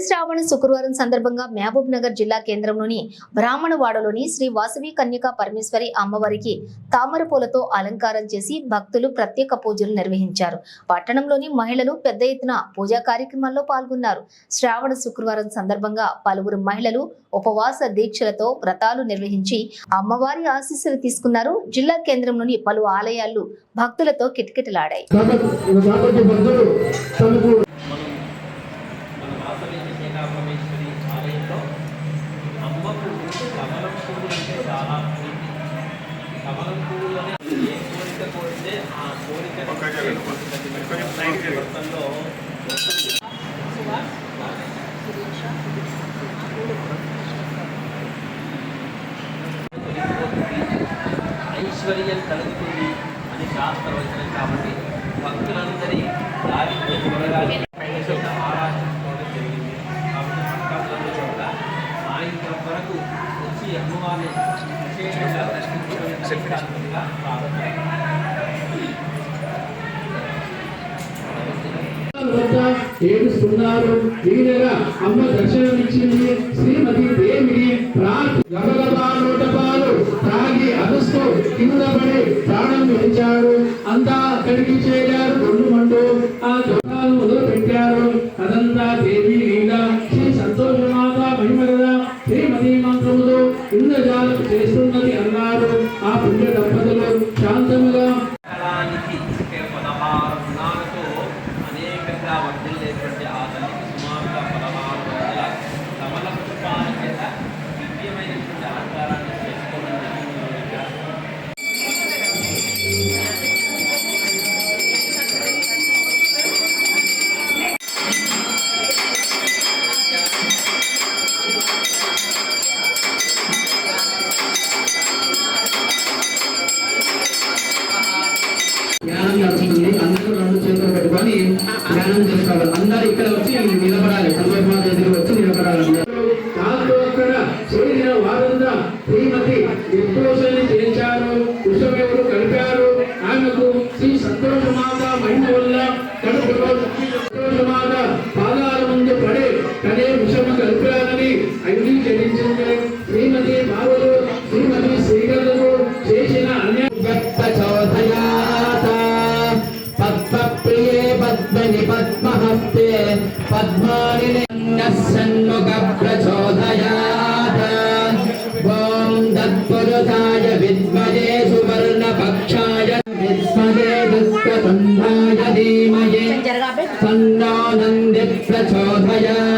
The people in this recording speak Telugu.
శ్రావణ శుక్రవారం సందర్భంగా మహబూబ్ నగర్ జిల్లా కేంద్రంలోని బ్రాహ్మణవాడలోని శ్రీ వాసవి కన్యకా పరమేశ్వరి అమ్మవారికి తామర పూలతో అలంకారం చేసి భక్తులు ప్రత్యేక పూజలు నిర్వహించారు. పట్టణంలోని మహిళలు పెద్ద ఎత్తున పూజా కార్యక్రమాల్లో పాల్గొన్నారు. శ్రావణ శుక్రవారం సందర్భంగా పలువురు మహిళలు ఉపవాస దీక్షలతో వ్రతాలు నిర్వహించి అమ్మవారి ఆశీస్సులు తీసుకున్నారు. జిల్లా కేంద్రంలోని పలు ఆలయాలు భక్తులతో కిటకిటలాడాయి కాబట్టి కాబట్టి భక్తులు తమకు మన వాసవి కన్యకాపరమేశ్వరి ఆలయంలో అమ్మకు కమలం పువ్వులు అంటే చాలా ప్రీతి. కమలం పువ్వులోనే ఏ కోరిక కోరితే ఆ కోరిక ఐశ్వర్యం కలుగుతుంది అని శాస్త్రవచనం కాబట్టి భక్తులందరి దారి వచ్చి అమ్మవారిని విశేషంగా దర్శించుకోవడానికి ప్రారంభం వద్ద ఏడుస్తున్నారు శ్రీమతి దేవిని గబగబా నోటపాలు తాగి అదుస్తూ కింద పడి ప్రాణం విడిచాడు అంతా కడిగి చేరారు. ధ్యానం నడుస్తుంది అందరూ రెండు చేతులు పెట్టుకొని ధ్యానం చేసుకోవాలి అందరూ ఇక్కడ వచ్చి నిలబడాలి. సందర్భాల దగ్గర వచ్చి పద్మని పద్మహస్తే పద్మాని సన్ముఖ ప్రచోదయాత ఓం తత్పురుషాయ విద్మజే సువర్ణ పక్షాయ విద్మజే దుఃఖసంధాయ ధీమహి తన్నో నంది ప్రచోదయాత్